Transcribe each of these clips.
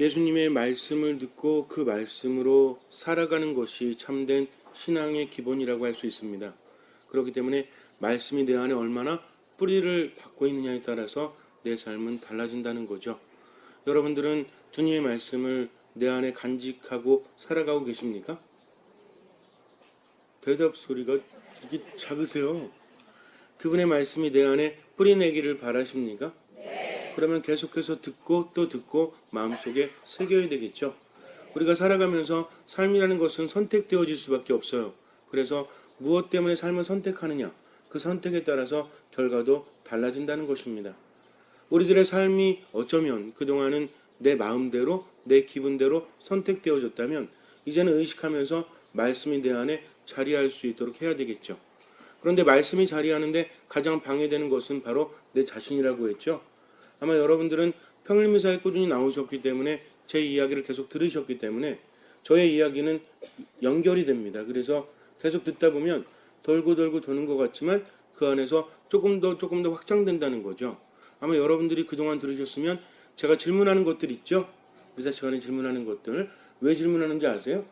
예수님의 말씀을 듣고 그 말씀으로 살아가는 것이 참된 신앙의 기본이라고 할 수 있습니다. 그렇기 때문에 말씀이 내 안에 얼마나 뿌리를 받고 있느냐에 따라서 내 삶은 달라진다는 거죠. 여러분들은 주님의 말씀을 내 안에 간직하고 살아가고 계십니까? 대답 소리가 되게 작으세요. 그분의 말씀이 내 안에 뿌리 내기를 바라십니까? 그러면 계속해서 듣고 또 듣고 마음속에 새겨야 되겠죠. 우리가 살아가면서 삶이라는 것은 선택되어질 수밖에 없어요. 그래서 무엇 때문에 삶을 선택하느냐, 그 선택에 따라서 결과도 달라진다는 것입니다. 우리들의 삶이 어쩌면 그동안은 내 마음대로, 내 기분대로 선택되어졌다면 이제는 의식하면서 말씀이 내 안에 자리할 수 있도록 해야 되겠죠. 그런데 말씀이 자리하는데 가장 방해되는 것은 바로 내 자신이라고 했죠. 아마 여러분들은 평일미사에 꾸준히 나오셨기 때문에 제 이야기를 계속 들으셨기 때문에 저의 이야기는 연결이 됩니다. 그래서 계속 듣다 보면 돌고 돌고 도는 것 같지만 그 안에서 조금 더 조금 더 확장된다는 거죠. 아마 여러분들이 그동안 들으셨으면 제가 질문하는 것들 있죠? 미사 시간에 질문하는 것들 왜 질문하는지 아세요?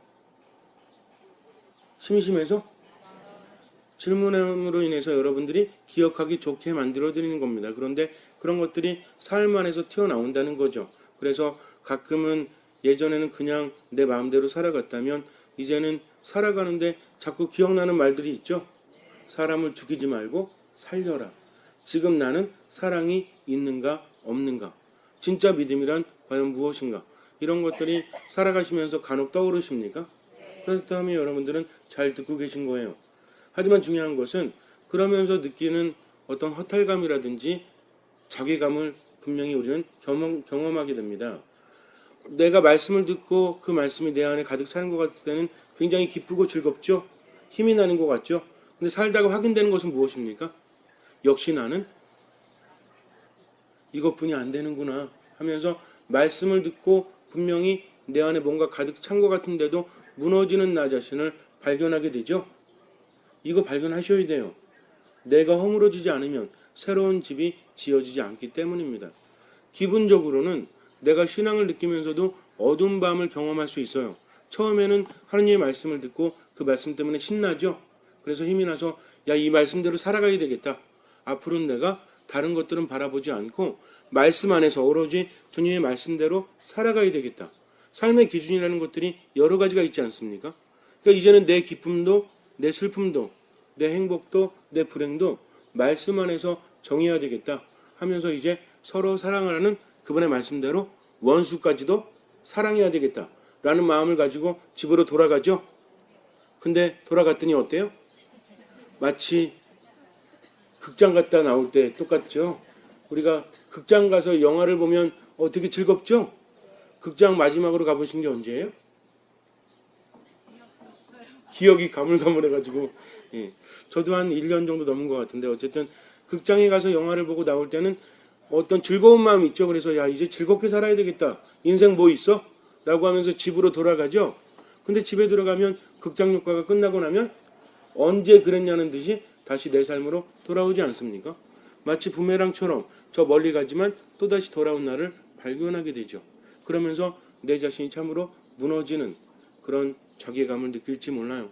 심심해서? 질문함으로 인해서 여러분들이 기억하기 좋게 만들어 드리는 겁니다. 그런데 그런 것들이 삶 안에서 튀어나온다는 거죠. 그래서 가끔은 예전에는 그냥 내 마음대로 살아갔다면 이제는 살아가는데 자꾸 기억나는 말들이 있죠. 사람을 죽이지 말고 살려라. 지금 나는 사랑이 있는가 없는가. 진짜 믿음이란 과연 무엇인가. 이런 것들이 살아가시면서 간혹 떠오르십니까? 그렇다면 여러분들은 잘 듣고 계신 거예요. 하지만 중요한 것은 그러면서 느끼는 어떤 허탈감이라든지 자괴감을 분명히 우리는 경험, 경험 하게 됩니다. 내가 말씀을 듣고 그 말씀이 내 안에 가득 차는 것 같을 때는 굉장히 기쁘고 즐겁죠? 힘이 나는 것 같죠? 근데 살다가 확인되는 것은 무엇입니까? 역시 나는 이것뿐이 안 되는구나 하면서 말씀을 듣고 분명히 내 안에 뭔가 가득 찬 것 같은데도 무너지는 나 자신을 발견하게 되죠? 이거 발견하셔야 돼요. 내가 허물어지지 않으면 새로운 집이 지어지지 않기 때문입니다. 기분적으로는 내가 신앙을 느끼면서도 어두운 밤을 경험할 수 있어요. 처음에는 하느님의 말씀을 듣고 그 말씀 때문에 신나죠. 그래서 힘이 나서 야 이 말씀대로 살아가야 되겠다. 앞으로는 내가 다른 것들은 바라보지 않고 말씀 안에서 오로지 주님의 말씀대로 살아가야 되겠다. 삶의 기준이라는 것들이 여러 가지가 있지 않습니까? 그러니까 이제는 내 기쁨도 내 슬픔도 내 행복도 내 불행도 말씀 안에서 정해야 되겠다 하면서 이제 서로 사랑하는 그분의 말씀대로 원수까지도 사랑해야 되겠다 라는 마음을 가지고 집으로 돌아가죠. 근데 돌아갔더니 어때요? 마치 극장 갔다 나올 때 똑같죠. 우리가 극장 가서 영화를 보면 어떻게 즐겁죠? 극장 마지막으로 가보신 게 언제예요? 기억이 가물가물해가지고 예. 저도 한 1년 정도 넘은 것 같은데 어쨌든 극장에 가서 영화를 보고 나올 때는 어떤 즐거운 마음이 있죠. 그래서 야 이제 즐겁게 살아야 되겠다. 인생 뭐 있어? 라고 하면서 집으로 돌아가죠. 근데 집에 들어가면 극장 효과가 끝나고 나면 언제 그랬냐는 듯이 다시 내 삶으로 돌아오지 않습니까? 마치 부메랑처럼 저 멀리 가지만 또다시 돌아온 나를 발견하게 되죠. 그러면서 내 자신이 참으로 무너지는 그런 자괴감을 느낄지 몰라요.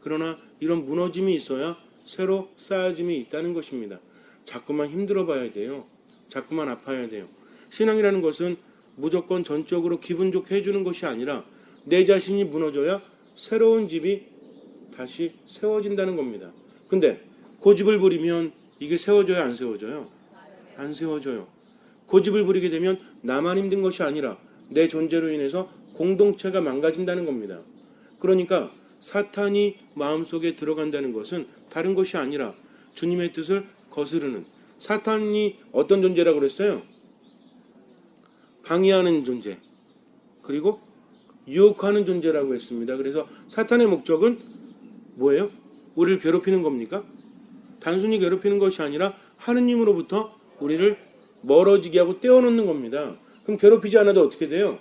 그러나 이런 무너짐이 있어야 새로 쌓아짐이 있다는 것입니다. 자꾸만 힘들어 봐야 돼요. 자꾸만 아파야 돼요. 신앙이라는 것은 무조건 전적으로 기분 좋게 해주는 것이 아니라 내 자신이 무너져야 새로운 집이 다시 세워진다는 겁니다. 근데 고집을 부리면 이게 세워져야 안 세워져요? 안 세워져요. 고집을 부리게 되면 나만 힘든 것이 아니라 내 존재로 인해서 공동체가 망가진다는 겁니다. 그러니까 사탄이 마음속에 들어간다는 것은 다른 것이 아니라 주님의 뜻을 거스르는 사탄이 어떤 존재라고 그랬어요? 방해하는 존재. 그리고 유혹하는 존재라고 했습니다. 그래서 사탄의 목적은 뭐예요? 우리를 괴롭히는 겁니까? 단순히 괴롭히는 것이 아니라 하느님으로부터 우리를 멀어지게 하고 떼어놓는 겁니다. 그럼 괴롭히지 않아도 어떻게 돼요?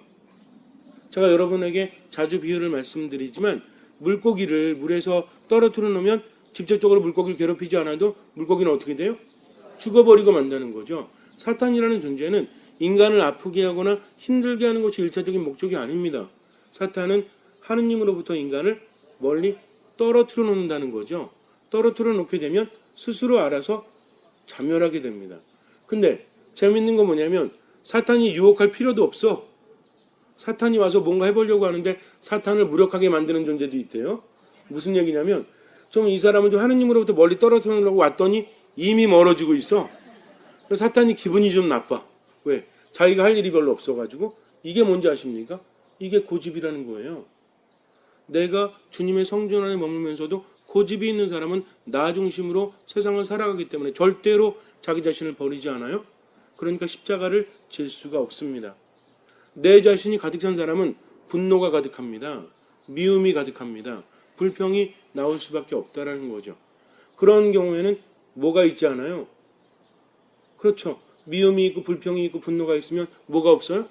제가 여러분에게 자주 비유를 말씀드리지만 물고기를 물에서 떨어뜨려 놓으면 직접적으로 물고기를 괴롭히지 않아도 물고기는 어떻게 돼요? 죽어버리고 만다는 거죠. 사탄이라는 존재는 인간을 아프게 하거나 힘들게 하는 것이 일차적인 목적이 아닙니다. 사탄은 하느님으로부터 인간을 멀리 떨어뜨려 놓는다는 거죠. 떨어뜨려 놓게 되면 스스로 알아서 자멸하게 됩니다. 근데 재밌는 건 뭐냐면 사탄이 유혹할 필요도 없어. 사탄이 와서 뭔가 해보려고 하는데 사탄을 무력하게 만드는 존재도 있대요. 무슨 얘기냐면 좀 이 사람을 좀 하느님으로부터 멀리 떨어뜨리려고 왔더니 이미 멀어지고 있어. 사탄이 기분이 좀 나빠. 왜? 자기가 할 일이 별로 없어가지고 이게 뭔지 아십니까? 이게 고집이라는 거예요. 내가 주님의 성전 안에 머물면서도 고집이 있는 사람은 나 중심으로 세상을 살아가기 때문에 절대로 자기 자신을 버리지 않아요. 그러니까 십자가를 질 수가 없습니다. 내 자신이 가득 찬 사람은 분노가 가득합니다. 미움이 가득합니다. 불평이 나올 수밖에 없다라는 거죠. 그런 경우에는 뭐가 있지 않아요? 그렇죠. 미움이 있고 불평이 있고 분노가 있으면 뭐가 없어요?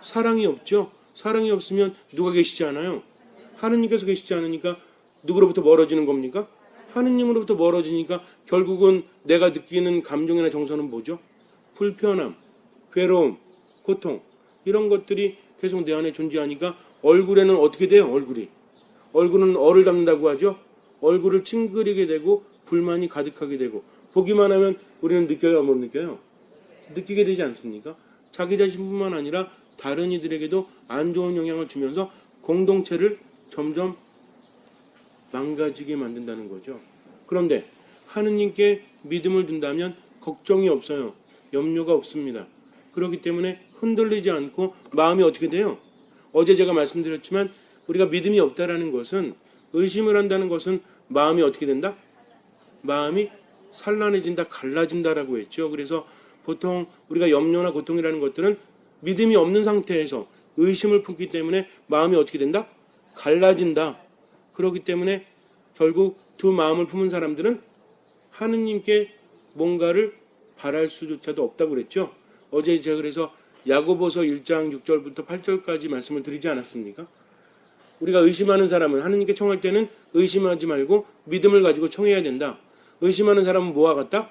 사랑이 없죠. 사랑이 없으면 누가 계시지 않아요? 하느님께서 계시지 않으니까 누구로부터 멀어지는 겁니까? 하느님으로부터 멀어지니까 결국은 내가 느끼는 감정이나 정서는 뭐죠? 불편함, 괴로움, 고통 이런 것들이 계속 내 안에 존재하니까 얼굴에는 어떻게 돼요? 얼굴이 얼굴은 얼을 담는다고 하죠. 얼굴을 찡그리게 되고 불만이 가득하게 되고 보기만 하면 우리는 느껴요, 못 느껴요? 느끼게 되지 않습니까? 자기 자신뿐만 아니라 다른 이들에게도 안 좋은 영향을 주면서 공동체를 점점 망가지게 만든다는 거죠. 그런데 하느님께 믿음을 둔다면 걱정이 없어요. 염려가 없습니다. 그렇기 때문에 흔들리지 않고 마음이 어떻게 돼요? 어제 제가 말씀드렸지만 우리가 믿음이 없다라는 것은 의심을 한다는 것은 마음이 어떻게 된다? 마음이 산란해진다, 갈라진다라고 했죠. 그래서 보통 우리가 염려나 고통이라는 것들은 믿음이 없는 상태에서 의심을 품기 때문에 마음이 어떻게 된다? 갈라진다. 그렇기 때문에 결국 두 마음을 품은 사람들은 하느님께 뭔가를 바랄 수조차도 없다고 그랬죠. 어제 제가 그래서 야고보서 1장 6절부터 8절까지 말씀을 드리지 않았습니까? 우리가 의심하는 사람은 하느님께 청할 때는 의심하지 말고 믿음을 가지고 청해야 된다. 의심하는 사람은 뭐와 같다?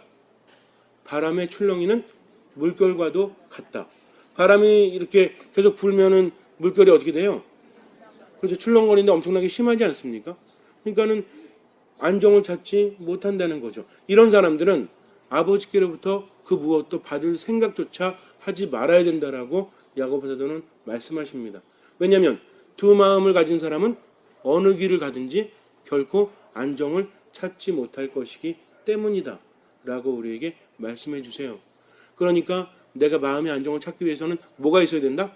바람의 출렁이는 물결과도 같다. 바람이 이렇게 계속 불면은 물결이 어떻게 돼요? 그렇죠. 출렁거리는데 엄청나게 심하지 않습니까? 그러니까는 안정을 찾지 못한다는 거죠. 이런 사람들은 아버지께로부터 그 무엇도 받을 생각조차 하지 말아야 된다라고 야고보 사도는 말씀하십니다. 왜냐하면 두 마음을 가진 사람은 어느 길을 가든지 결코 안정을 찾지 못할 것이기 때문이다. 라고 우리에게 말씀해 주세요. 그러니까 내가 마음의 안정을 찾기 위해서는 뭐가 있어야 된다?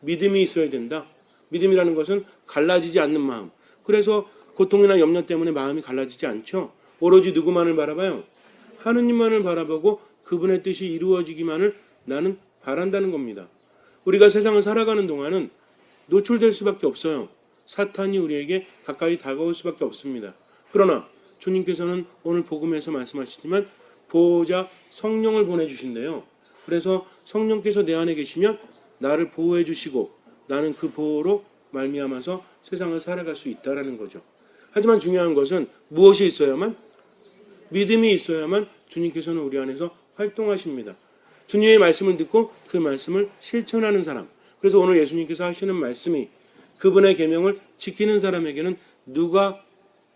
믿음이 있어야 된다. 믿음이라는 것은 갈라지지 않는 마음. 그래서 고통이나 염려 때문에 마음이 갈라지지 않죠. 오로지 누구만을 바라봐요? 하느님만을 바라보고 그분의 뜻이 이루어지기만을 나는 바란다는 겁니다. 우리가 세상을 살아가는 동안은 노출될 수밖에 없어요. 사탄이 우리에게 가까이 다가올 수밖에 없습니다. 그러나 주님께서는 오늘 복음에서 말씀하시지만 보호자 성령을 보내주신대요. 그래서 성령께서 내 안에 계시면 나를 보호해 주시고 나는 그 보호로 말미암아서 세상을 살아갈 수 있다라는 거죠. 하지만 중요한 것은 무엇이 있어야만 믿음이 있어야만 주님께서는 우리 안에서 활동하십니다. 주님의 말씀을 듣고 그 말씀을 실천하는 사람. 그래서 오늘 예수님께서 하시는 말씀이 그분의 계명을 지키는 사람에게는 누가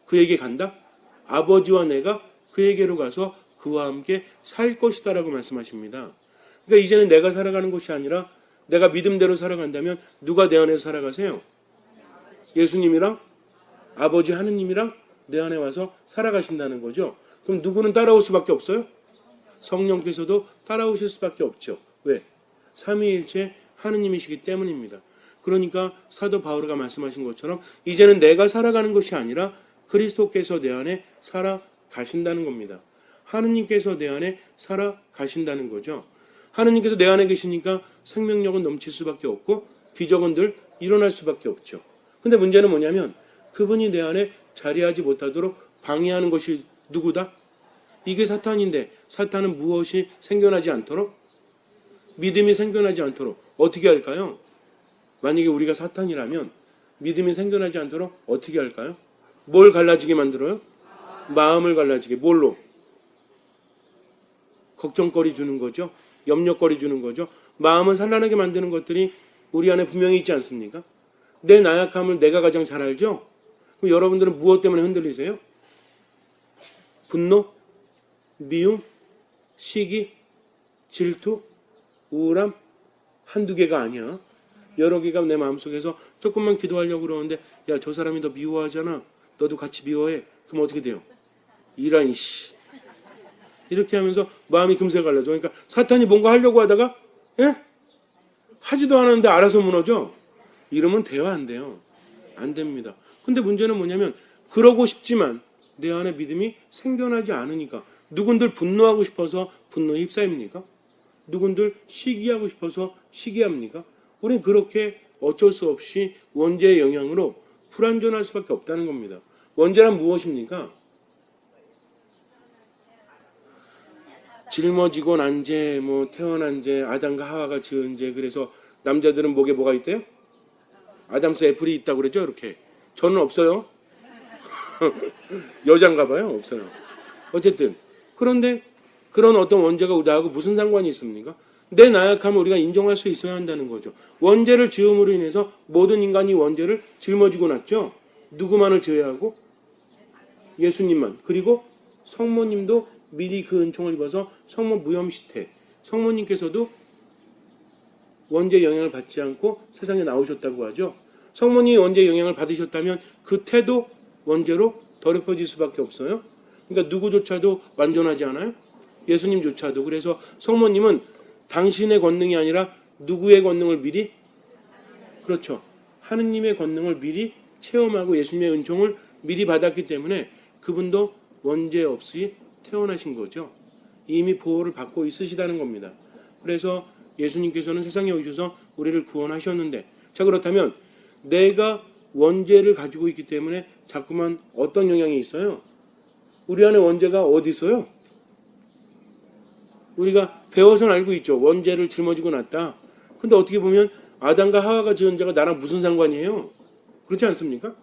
그에게 간다? 아버지와 내가 그에게로 가서 그와 함께 살 것이다라고 말씀하십니다. 그러니까 이제는 내가 살아가는 것이 아니라 내가 믿음대로 살아간다면 누가 내 안에서 살아가세요? 예수님이랑 아버지 하느님이랑 내 안에 와서 살아가신다는 거죠. 그럼 누구는 따라올 수밖에 없어요? 성령께서도 따라오실 수밖에 없죠. 왜? 삼위일체 하느님이시기 때문입니다. 그러니까 사도 바울가 말씀하신 것처럼 이제는 내가 살아가는 것이 아니라 그리스도께서 내 안에 살아가신다는 겁니다. 하느님께서 내 안에 살아가신다는 거죠. 하느님께서 내 안에 계시니까 생명력은 넘칠 수밖에 없고 기적은 늘 일어날 수밖에 없죠. 근데 문제는 뭐냐면 그분이 내 안에 자리하지 못하도록 방해하는 것이 누구다? 이게 사탄인데 사탄은 무엇이 생겨나지 않도록 믿음이 생겨나지 않도록 어떻게 할까요? 만약에 우리가 사탄이라면 믿음이 생겨나지 않도록 어떻게 할까요? 뭘 갈라지게 만들어요? 마음을 갈라지게 뭘로? 걱정거리 주는 거죠. 염려거리 주는 거죠. 마음을 산란하게 만드는 것들이 우리 안에 분명히 있지 않습니까? 내 나약함을 내가 가장 잘 알죠? 그럼 여러분들은 무엇 때문에 흔들리세요? 분노? 미움? 시기? 질투? 우울함? 한두 개가 아니야. 여러 개가 내 마음속에서 조금만 기도하려고 그러는데 야 저 사람이 너 미워하잖아. 너도 같이 미워해. 그럼 어떻게 돼요? 이란 씨. 이렇게 하면서 마음이 금세 갈라져. 그러니까 사탄이 뭔가 하려고 하다가 예? 하지도 않았는데 알아서 무너져. 이러면 대화 안 돼요. 안 됩니다. 근데 문제는 뭐냐면 그러고 싶지만 내 안에 믿음이 생겨나지 않으니까 누군들 분노하고 싶어서 분노에 휩싸입니까? 누군들 시기하고 싶어서 시기합니까? 우린 그렇게 어쩔 수 없이 원죄의 영향으로 불완전할 수밖에 없다는 겁니다. 원죄란 무엇입니까? 짊어지고 난 죄, 뭐 태어난 죄, 아담과 하와가 지은 죄. 그래서 남자들은 목에 뭐가 있대요? 아담스 애플이 있다고 그러죠, 이렇게. 저는 없어요. 여잔가 봐요, 없어요. 어쨌든 그런데 그런 어떤 원죄가 나하고 무슨 상관이 있습니까? 내 나약함을 우리가 인정할 수 있어야 한다는 거죠. 원죄를 지음으로 인해서 모든 인간이 원죄를 짊어지고 났죠. 누구만을 제외하고 예수님만 그리고 성모님도 미리 그 은총을 입어서 성모 무염시태 성모님께서도 원죄 영향을 받지 않고 세상에 나오셨다고 하죠. 성모님이 원죄 영향을 받으셨다면 그 태도 원죄로 더럽혀질 수밖에 없어요. 그러니까 누구조차도 완전하지 않아요. 예수님조차도 그래서 성모님은 당신의 권능이 아니라 누구의 권능을 미리 그렇죠. 하느님의 권능을 미리 체험하고 예수님의 은총을 미리 받았기 때문에 그분도 원죄 없이 태어나신 거죠. 이미 보호를 받고 있으시다는 겁니다. 그래서 예수님께서는 세상에 오셔서 우리를 구원하셨는데 자 그렇다면 내가 원죄를 가지고 있기 때문에 자꾸만 어떤 영향이 있어요? 우리 안에 원죄가 어디 있어요? 우리가 배워서는 알고 있죠. 원죄를 짊어지고 났다. 근데 어떻게 보면 아담과 하와가 지은 죄가 나랑 무슨 상관이에요? 그렇지 않습니까?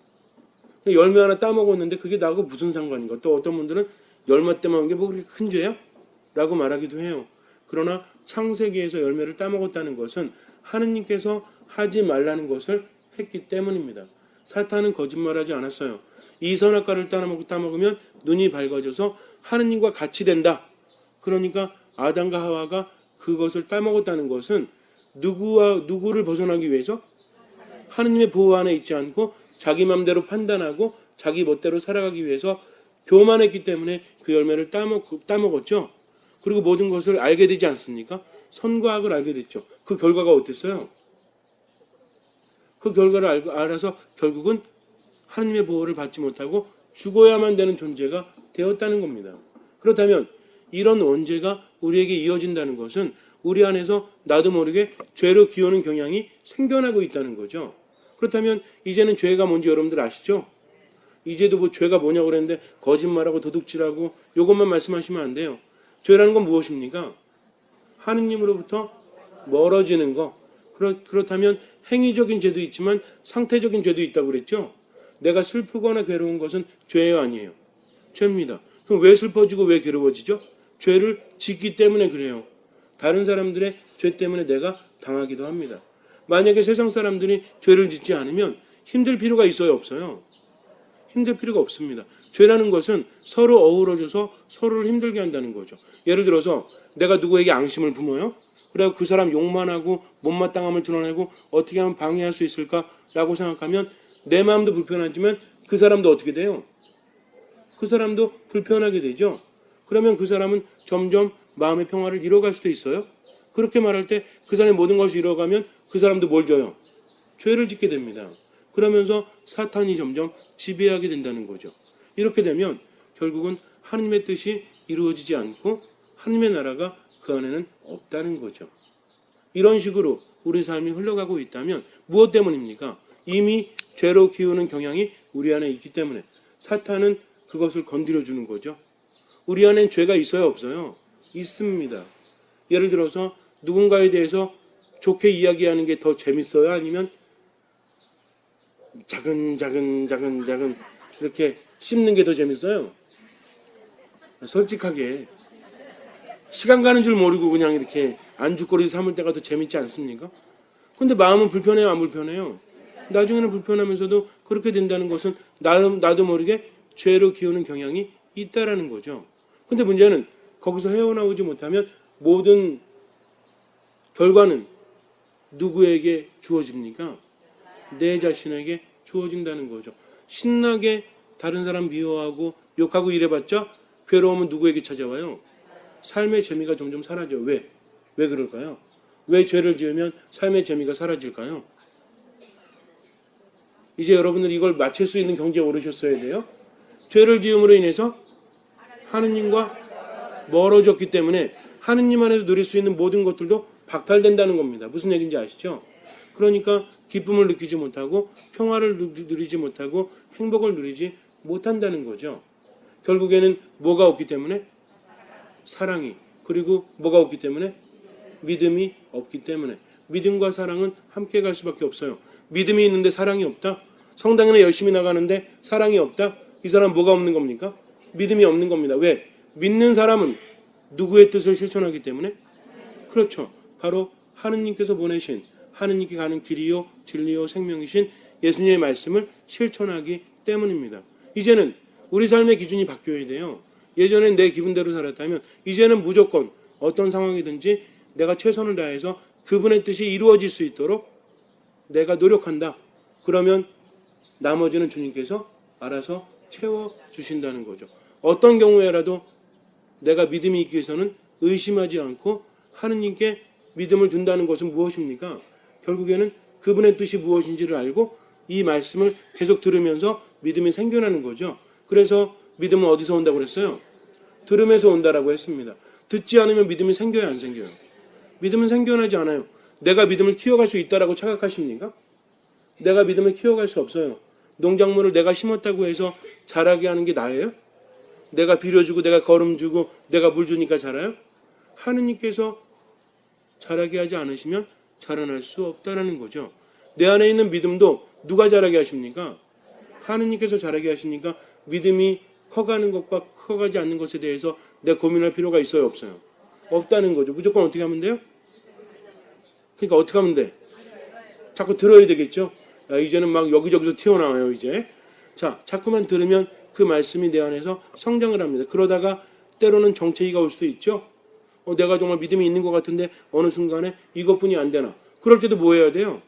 열매 하나 따먹었는데 그게 나하고 무슨 상관인가? 또 어떤 분들은 열매 따먹은 게뭐 그렇게 큰 죄야? 라고 말하기도 해요. 그러나 창세기에서 열매를 따먹었다는 것은 하느님께서 하지 말라는 것을 했기 때문입니다. 사탄은 거짓말하지 않았어요. 이 선악과를 따먹, 따먹으면 눈이 밝아져서 하느님과 같이 된다. 그러니까 아담과 하와가 그것을 따먹었다는 것은 누구와 누구를 벗어나기 위해서 하느님의 보호 안에 있지 않고 자기 맘대로 판단하고 자기 멋대로 살아가기 위해서 교만했기 때문에 그 열매를 따먹, 따먹었죠. 그리고 모든 것을 알게 되지 않습니까? 선과 악을 알게 됐죠. 그 결과가 어땠어요? 그 결과를 알고, 알아서 결국은 하느님의 보호를 받지 못하고 죽어야만 되는 존재가 되었다는 겁니다. 그렇다면 이런 원죄가 우리에게 이어진다는 것은 우리 안에서 나도 모르게 죄로 기우는 경향이 생겨나고 있다는 거죠. 그렇다면 이제는 죄가 뭔지 여러분들 아시죠? 이제도 뭐 죄가 뭐냐고 그랬는데 거짓말하고 도둑질하고 이것만 말씀하시면 안 돼요. 죄라는 건 무엇입니까? 하느님으로부터 멀어지는 거. 그렇, 그렇다면 행위적인 죄도 있지만 상태적인 죄도 있다고 그랬죠? 내가 슬프거나 괴로운 것은 죄예요, 아니에요? 죄입니다. 그럼 왜 슬퍼지고 왜 괴로워지죠? 죄를 짓기 때문에 그래요. 다른 사람들의 죄 때문에 내가 당하기도 합니다. 만약에 세상 사람들이 죄를 짓지 않으면 힘들 필요가 있어요, 없어요? 힘들 필요가 없습니다. 죄라는 것은 서로 어우러져서 서로를 힘들게 한다는 거죠. 예를 들어서 내가 누구에게 앙심을 품어요? 그래고 그 사람 욕만 하고 못마땅함을 드러내고 어떻게 하면 방해할 수 있을까라고 생각하면 내 마음도 불편하지만 그 사람도 어떻게 돼요? 그 사람도 불편하게 되죠. 그러면 그 사람은 점점 마음의 평화를 잃어갈 수도 있어요. 그렇게 말할 때 그 사람의 모든 것을 잃어가면 그 사람도 뭘 줘요? 죄를 짓게 됩니다. 그러면서 사탄이 점점 지배하게 된다는 거죠. 이렇게 되면 결국은 하느님의 뜻이 이루어지지 않고 하느님의 나라가 그 안에는 없다는 거죠. 이런 식으로 우리 삶이 흘러가고 있다면 무엇 때문입니까? 이미 죄로 기우는 경향이 우리 안에 있기 때문에 사탄은 그것을 건드려 주는 거죠. 우리 안엔 죄가 있어요, 없어요? 있습니다. 예를 들어서 누군가에 대해서 좋게 이야기하는 게 더 재밌어요? 아니면 작은 작은 작은 작은 이렇게 씹는 게 더 재밌어요? 솔직하게 시간 가는 줄 모르고 그냥 이렇게 안주거리 삼을 때가 더 재밌지 않습니까? 근데 마음은 불편해요, 안 불편해요? 나중에는 불편하면서도 그렇게 된다는 것은 나도, 나도 모르게 죄로 기우는 경향이 있다라는 거죠. 근데 문제는 거기서 헤어나오지 못하면 모든 결과는 누구에게 주어집니까? 내 자신에게 주어진다는 거죠. 신나게 다른 사람 미워하고 욕하고 이래봤자 괴로움은 누구에게 찾아와요? 삶의 재미가 점점 사라져요. 왜? 왜 그럴까요? 왜 죄를 지으면 삶의 재미가 사라질까요? 이제 여러분들 이걸 맞출 수 있는 경지에 오르셨어야 돼요. 죄를 지음으로 인해서 하느님과 멀어졌기 때문에 하느님 안에서 누릴 수 있는 모든 것들도 박탈된다는 겁니다. 무슨 얘기인지 아시죠? 그러니까 기쁨을 느끼지 못하고 평화를 누- 누리지 못하고 행복을 누리지 못한다는 거죠. 결국에는 뭐가 없기 때문에 사랑이 그리고 뭐가 없기 때문에 믿음이 없기 때문에 믿음과 사랑은 함께 갈 수밖에 없어요. 믿음이 있는데 사랑이 없다. 성당에는 열심히 나가는데 사랑이 없다. 이 사람 뭐가 없는 겁니까? 믿음이 없는 겁니다. 왜? 믿는 사람은 누구의 뜻을 실천하기 때문에 그렇죠. 바로 하느님께서 보내신 하느님께 가는 길이요 진리요 생명이신 예수님의 말씀을 실천하기 때문입니다. 이제는 우리 삶의 기준이 바뀌어야 돼요. 예전엔 내 기분대로 살았다면 이제는 무조건 어떤 상황이든지 내가 최선을 다해서 그분의 뜻이 이루어질 수 있도록 내가 노력한다. 그러면 나머지는 주님께서 알아서 채워 주신다는 거죠. 어떤 경우에라도 내가 믿음이 있기 위해서는 의심하지 않고 하느님께 믿음을 둔다는 것은 무엇입니까? 결국에는 그분의 뜻이 무엇인지를 알고 이 말씀을 계속 들으면서 믿음이 생겨나는 거죠. 그래서 믿음은 어디서 온다고 그랬어요? 들음에서 온다라고 했습니다. 듣지 않으면 믿음이 생겨요, 안 생겨요? 믿음은 생겨나지 않아요. 내가 믿음을 키워갈 수 있다라고 착각하십니까? 내가 믿음을 키워갈 수 없어요. 농작물을 내가 심었다고 해서 자라게 하는 게 나예요? 내가 비료주고 내가 거름주고 내가 물 주니까 자라요? 하느님께서 자라게 하지 않으시면 자라날 수 없다라는 거죠. 내 안에 있는 믿음도 누가 자라게 하십니까? 하느님께서 자라게 하시니까 믿음이 커가는 것과 커가지 않는 것에 대해서 내 고민할 필요가 있어요, 없어요? 없다는 거죠. 무조건 어떻게 하면 돼요? 그러니까 어떻게 하면 돼? 자꾸 들어야 되겠죠? 야, 이제는 막 여기저기서 튀어나와요, 이제. 자, 자꾸만 들으면 그 말씀이 내 안에서 성장을 합니다. 그러다가 때로는 정체기가 올 수도 있죠? 어, 내가 정말 믿음이 있는 것 같은데 어느 순간에 이것뿐이 안 되나. 그럴 때도 뭐 해야 돼요?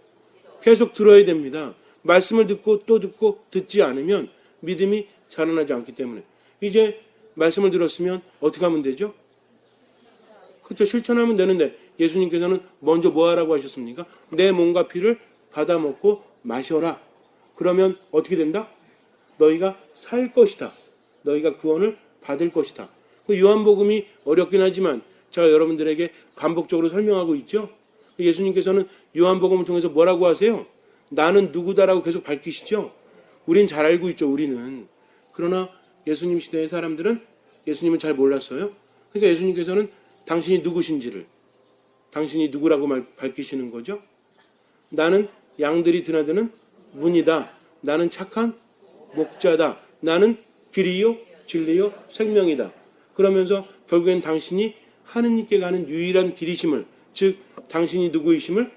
계속 들어야 됩니다. 말씀을 듣고 또 듣고 듣지 않으면 믿음이 자라나지 않기 때문에. 이제 말씀을 들었으면 어떻게 하면 되죠? 그렇죠. 실천하면 되는데 예수님께서는 먼저 뭐 하라고 하셨습니까? 내 몸과 피를 받아 먹고 마셔라. 그러면 어떻게 된다? 너희가 살 것이다. 너희가 구원을 받을 것이다. 그 요한복음이 어렵긴 하지만 제가 여러분들에게 반복적으로 설명하고 있죠. 예수님께서는 요한복음을 통해서 뭐라고 하세요? 나는 누구다라고 계속 밝히시죠. 우린 잘 알고 있죠. 우리는. 그러나 예수님 시대의 사람들은 예수님을 잘 몰랐어요. 그러니까 예수님께서는 당신이 누구신지를 당신이 누구라고 말, 밝히시는 거죠. 나는 양들이 드나드는 문이다. 나는 착한 목자다. 나는 길이요, 진리요, 생명이다. 그러면서 결국엔 당신이 하느님께 가는 유일한 길이심을, 즉 당신이 누구이심을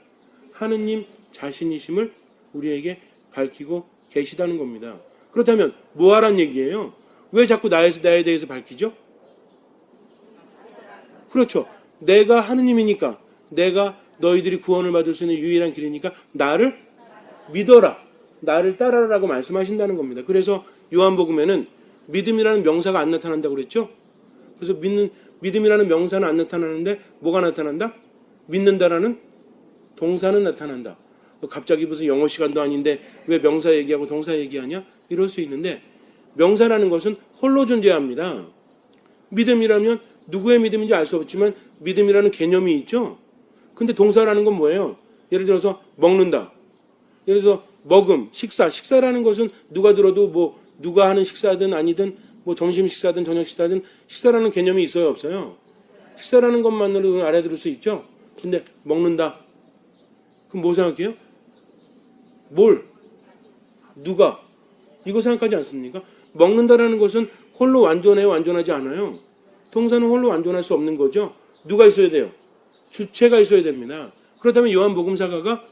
하느님 자신이심을 우리에게 밝히고 계시다는 겁니다. 그렇다면 뭐 하란 얘기예요? 왜 자꾸 나에서 나에 대해서 밝히죠? 그렇죠. 내가 하느님이니까 내가 너희들이 구원을 받을 수 있는 유일한 길이니까 나를 믿어라. 나를 따라라고 말씀하신다는 겁니다. 그래서 요한복음에는 믿음이라는 명사가 안 나타난다고 그랬죠? 그래서 믿는 믿음이라는 명사는 안 나타나는데 뭐가 나타난다? 믿는다라는 동사는 나타난다. 뭐 갑자기 무슨 영어 시간도 아닌데 왜 명사 얘기하고 동사 얘기하냐? 이럴 수 있는데 명사라는 것은 홀로 존재합니다. 믿음이라면 누구의 믿음인지 알 수 없지만 믿음이라는 개념이 있죠. 근데 동사라는 건 뭐예요? 예를 들어서 먹는다. 예를 들어서 먹음, 식사. 식사라는 것은 누가 들어도 뭐 누가 하는 식사든 아니든 뭐 점심 식사든 저녁 식사든 식사라는 개념이 있어요, 없어요? 식사라는 것만으로 알아들을 수 있죠. 근데 먹는다. 그럼 뭐 생각해요? 뭘? 누가? 이거 생각하지 않습니까? 먹는다라는 것은 홀로 완전해요, 완전하지 않아요? 동사는 홀로 완전할 수 없는 거죠. 누가 있어야 돼요? 주체가 있어야 됩니다. 그렇다면 요한복음사가가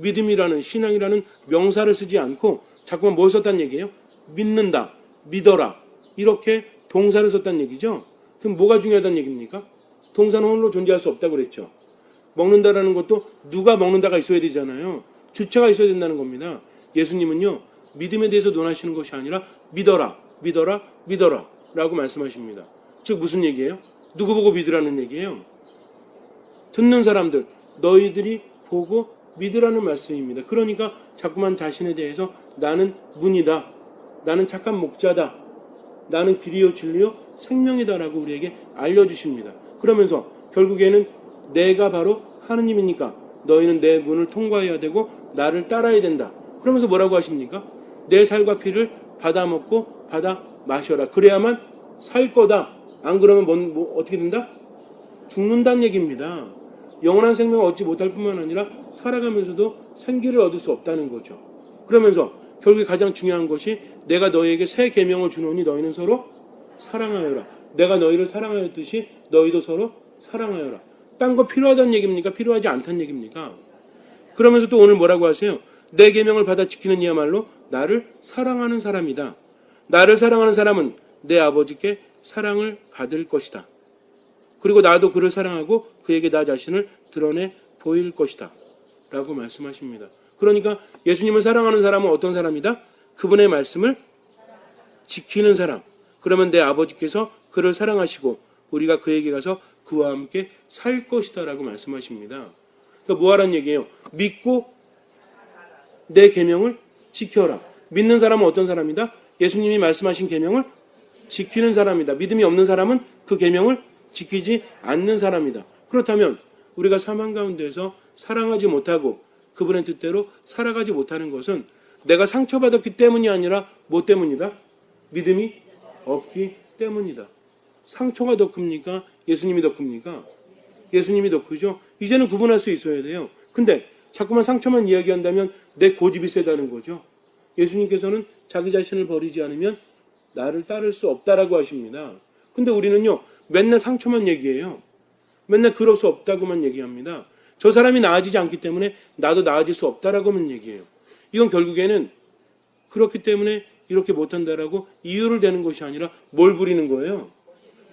믿음이라는 신앙이라는 명사를 쓰지 않고 자꾸만 뭘 썼단 얘기예요? 믿는다, 믿어라 이렇게 동사를 썼단 얘기죠. 그럼 뭐가 중요하다는 얘기입니까? 동사는 홀로 존재할 수 없다고 그랬죠. 먹는다라는 것도 누가 먹는다가 있어야 되잖아요. 주체가 있어야 된다는 겁니다. 예수님은요, 믿음에 대해서 논하시는 것이 아니라 믿어라, 믿어라, 믿어라 라고 말씀하십니다. 즉, 무슨 얘기예요? 누구 보고 믿으라는 얘기예요? 듣는 사람들, 너희들이 보고 믿으라는 말씀입니다. 그러니까 자꾸만 자신에 대해서 나는 문이다. 나는 착한 목자다. 나는 길이요 진리요 생명이다라고 우리에게 알려주십니다. 그러면서 결국에는 내가 바로 하느님이니까 너희는 내 문을 통과해야 되고 나를 따라야 된다. 그러면서 뭐라고 하십니까? 내 살과 피를 받아 먹고 받아 마셔라. 그래야만 살 거다. 안 그러면 뭔, 뭐 어떻게 된다? 죽는다는 얘기입니다. 영원한 생명을 얻지 못할 뿐만 아니라 살아가면서도 생기를 얻을 수 없다는 거죠. 그러면서 결국에 가장 중요한 것이 내가 너희에게 새 계명을 주노니 너희는 서로 사랑하여라. 내가 너희를 사랑하였듯이 너희도 서로 사랑하여라. 딴 거 필요하다는 얘기입니까? 필요하지 않다는 얘기입니까? 그러면서 또 오늘 뭐라고 하세요? 내 계명을 받아 지키는 이야말로 나를 사랑하는 사람이다. 나를 사랑하는 사람은 내 아버지께 사랑을 받을 것이다. 그리고 나도 그를 사랑하고 그에게 나 자신을 드러내 보일 것이다. 라고 말씀하십니다. 그러니까 예수님을 사랑하는 사람은 어떤 사람이다? 그분의 말씀을 지키는 사람. 그러면 내 아버지께서 그를 사랑하시고 우리가 그에게 가서 그와 함께 살 것이다. 라고 말씀하십니다. 그러니까 뭐 하라는 얘기예요? 믿고 내 계명을 지켜라. 믿는 사람은 어떤 사람이다? 예수님이 말씀하신 계명을 지키는 사람이다. 믿음이 없는 사람은 그 계명을 지키지 않는 사람이다. 그렇다면 우리가 사망 가운데서 사랑하지 못하고 그분의 뜻대로 살아가지 못하는 것은 내가 상처받았기 때문이 아니라 뭐 때문이다? 믿음이 없기 때문이다. 상처가 더 큽니까? 예수님이 더 큽니까? 예수님이 더 크죠? 이제는 구분할 수 있어야 돼요. 근데 자꾸만 상처만 이야기한다면 내 고집이 세다는 거죠. 예수님께서는 자기 자신을 버리지 않으면 나를 따를 수 없다라고 하십니다. 근데 우리는요, 맨날 상처만 얘기해요. 맨날 그럴 수 없다고만 얘기합니다. 저 사람이 나아지지 않기 때문에 나도 나아질 수 없다라고만 얘기해요. 이건 결국에는 그렇기 때문에 이렇게 못한다라고 이유를 대는 것이 아니라 뭘 부리는 거예요?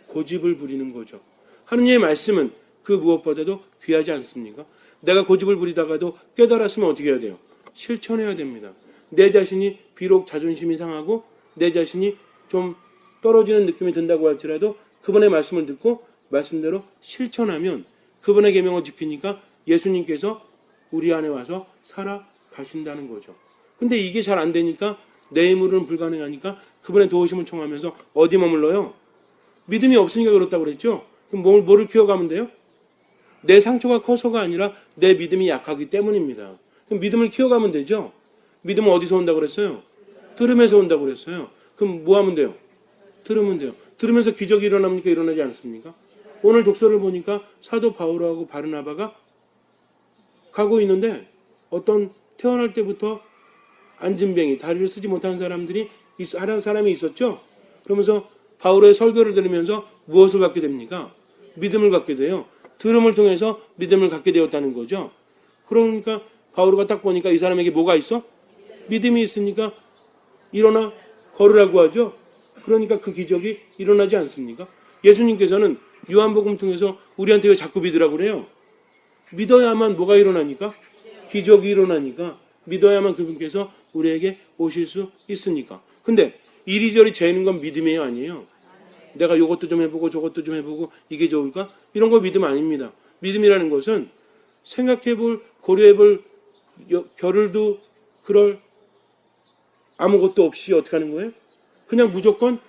고집을 부리는 거죠. 하느님의 말씀은 그 무엇보다도 귀하지 않습니까? 내가 고집을 부리다가도 깨달았으면 어떻게 해야 돼요? 실천해야 됩니다. 내 자신이 비록 자존심이 상하고 내 자신이 좀 떨어지는 느낌이 든다고 할지라도 그분의 말씀을 듣고 말씀대로 실천하면 그분의 계명을 지키니까 예수님께서 우리 안에 와서 살아가신다는 거죠. 근데 이게 잘 안 되니까 내 힘으로는 불가능하니까 그분의 도우심을 청하면서 어디 머물러요? 믿음이 없으니까 그렇다고 그랬죠? 그럼 뭘, 뭐를 키워가면 돼요? 내 상처가 커서가 아니라 내 믿음이 약하기 때문입니다. 그럼 믿음을 키워가면 되죠? 믿음은 어디서 온다고 그랬어요? 들음에서 온다고 그랬어요. 그럼 뭐 하면 돼요? 들으면 돼요. 들으면서 기적이 일어납니까? 일어나지 않습니까? 오늘 독서를 보니까 사도 바울하고 바르나바가 가고 있는데 어떤 태어날 때부터 안진뱅이 다리를 쓰지 못하는 사람들이 있, 하는 사람이 있었죠. 그러면서 바울의 설교를 들으면서 무엇을 갖게 됩니까? 믿음을 갖게 돼요. 들음을 통해서 믿음을 갖게 되었다는 거죠. 그러니까 바울가 딱 보니까 이 사람에게 뭐가 있어? 믿음이 있으니까 일어나 걸으라고 하죠. 그러니까 그 기적이 일어나지 않습니까? 예수님께서는 요한복음 통해서 우리한테 왜 자꾸 믿으라고 그래요? 믿어야만 뭐가 일어나니까? 기적이 일어나니까 믿어야만 그분께서 우리에게 오실 수 있으니까. 근데 이리저리 재는 건 믿음이에요, 아니에요? 내가 이것도 좀 해보고 저것도 좀 해보고 이게 좋을까? 이런 거 믿음 아닙니다. 믿음이라는 것은 생각해볼, 고려해볼 겨를도 그럴 아무것도 없이 어떻게 하는 거예요? 그냥 무조건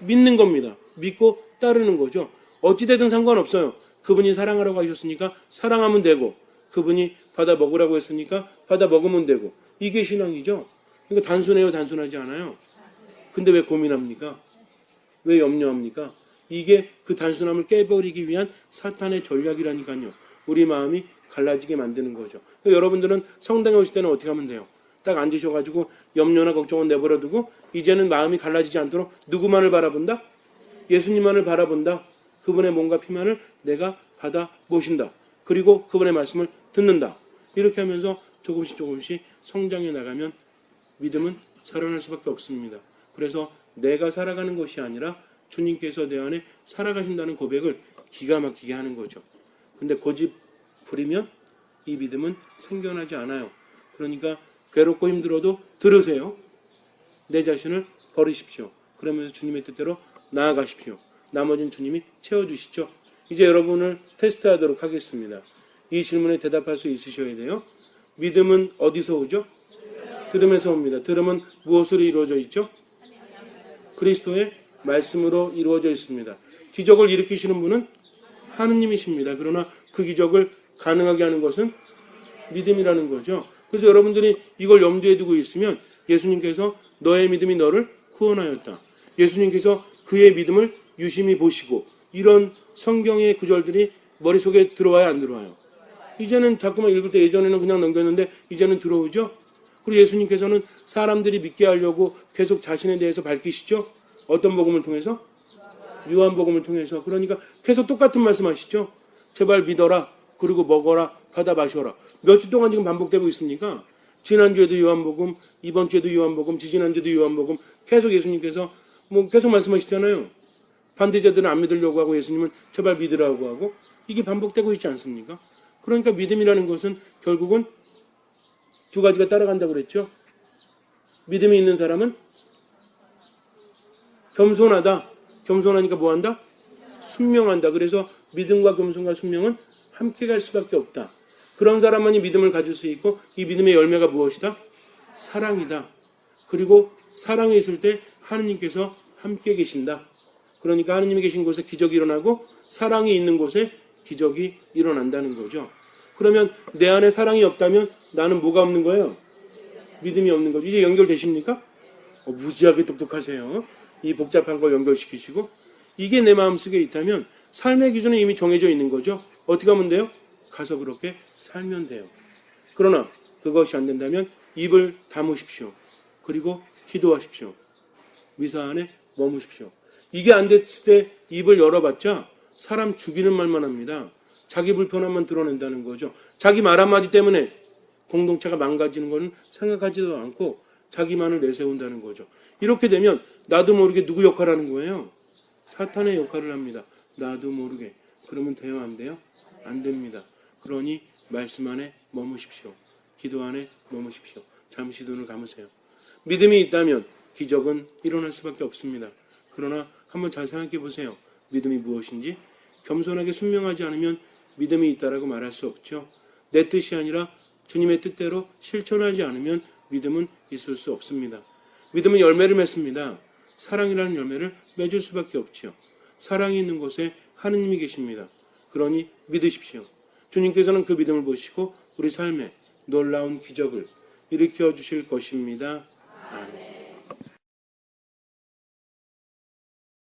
믿는 겁니다. 믿고 따르는 거죠. 어찌되든 상관없어요. 그분이 사랑하라고 하셨으니까 사랑하면 되고, 그분이 받아 먹으라고 했으니까 받아 먹으면 되고, 이게 신앙이죠. 그러니까 단순해요, 단순하지 않아요. 근데 왜 고민합니까? 왜 염려합니까? 이게 그 단순함을 깨버리기 위한 사탄의 전략이라니까요. 우리 마음이 갈라지게 만드는 거죠. 그러니까 여러분들은 성당에 오실 때는 어떻게 하면 돼요? 딱 앉으셔가지고 염려나 걱정은 내버려두고 이제는 마음이 갈라지지 않도록 누구만을 바라본다? 예수님만을 바라본다. 그분의 몸과 피만을 내가 받아 보신다. 그리고 그분의 말씀을 듣는다. 이렇게 하면서 조금씩 조금씩 성장해 나가면 믿음은 살아날 수밖에 없습니다. 그래서 내가 살아가는 것이 아니라 주님께서 내 안에 살아가신다는 고백을 기가 막히게 하는 거죠. 근데 고집 부리면 이 믿음은 생겨나지 않아요. 그러니까 괴롭고 힘들어도 들으세요. 내 자신을 버리십시오. 그러면서 주님의 뜻대로 나아가십시오. 나머지는 주님이 채워주시죠. 이제 여러분을 테스트하도록 하겠습니다. 이 질문에 대답할 수 있으셔야 돼요. 믿음은 어디서 오죠? 들음에서 옵니다. 들음은 무엇으로 이루어져 있죠? 그리스도의 말씀으로 이루어져 있습니다. 기적을 일으키시는 분은 하느님이십니다. 그러나 그 기적을 가능하게 하는 것은 믿음이라는 거죠. 그래서 여러분들이 이걸 염두에 두고 있으면 예수님께서 너의 믿음이 너를 구원하였다. 예수님께서 그의 믿음을 유심히 보시고 이런 성경의 구절들이 머릿속에 들어와야 안 들어와요. 이제는 자꾸만 읽을 때 예전에는 그냥 넘겼는데 이제는 들어오죠. 그리고 예수님께서는 사람들이 믿게 하려고 계속 자신에 대해서 밝히시죠. 어떤 복음을 통해서? 요한복음을 통해서. 그러니까 계속 똑같은 말씀하시죠. 제발 믿어라. 그리고 먹어라. 받아 마셔라. 몇 주 동안 지금 반복되고 있습니까? 지난주에도 요한복음, 이번 주에도 요한복음, 지지난주에도 요한복음 계속 예수님께서 뭐 계속 말씀하시잖아요. 반대자들은 안 믿으려고 하고 예수님은 제발 믿으라고 하고 이게 반복되고 있지 않습니까? 그러니까 믿음이라는 것은 결국은 두 가지가 따라간다고 그랬죠. 믿음이 있는 사람은 겸손하다. 겸손하니까 뭐 한다? 순명한다. 그래서 믿음과 겸손과 순명은 함께 갈 수밖에 없다. 그런 사람만이 믿음을 가질 수 있고 이 믿음의 열매가 무엇이다? 사랑이다. 그리고 사랑이 있을 때 하느님께서 함께 계신다. 그러니까 하느님이 계신 곳에 기적이 일어나고 사랑이 있는 곳에 기적이 일어난다는 거죠. 그러면 내 안에 사랑이 없다면 나는 뭐가 없는 거예요? 믿음이 없는 거죠. 이제 연결되십니까? 어, 무지하게 똑똑하세요. 이 복잡한 걸 연결시키시고 이게 내 마음속에 있다면 삶의 기준은 이미 정해져 있는 거죠. 어떻게 하면 돼요? 가서 그렇게 살면 돼요. 그러나 그것이 안 된다면 입을 다무십시오. 그리고 기도하십시오. 미사 안에 머무십시오. 이게 안 됐을 때 입을 열어봤자 사람 죽이는 말만 합니다. 자기 불편함만 드러낸다는 거죠. 자기 말 한마디 때문에 공동체가 망가지는 것은 생각하지도 않고 자기만을 내세운다는 거죠. 이렇게 되면 나도 모르게 누구 역할을 하는 거예요? 사탄의 역할을 합니다. 나도 모르게. 그러면 돼요? 안 돼요? 안 됩니다. 그러니 말씀 안에 머무십시오. 기도 안에 머무십시오. 잠시 눈을 감으세요. 믿음이 있다면 기적은 일어날 수밖에 없습니다. 그러나 한번 잘 생각해 보세요. 믿음이 무엇인지 겸손하게 순명하지 않으면 믿음이 있다라고 말할 수 없죠. 내 뜻이 아니라 주님의 뜻대로 실천하지 않으면 믿음은 있을 수 없습니다. 믿음은 열매를 맺습니다. 사랑이라는 열매를 맺을 수밖에 없지요. 사랑이 있는 곳에 하느님이 계십니다. 그러니 믿으십시오. 주님께서는 그 믿음을 보시고 우리 삶에 놀라운 기적을 일으켜 주실 것입니다. 아멘.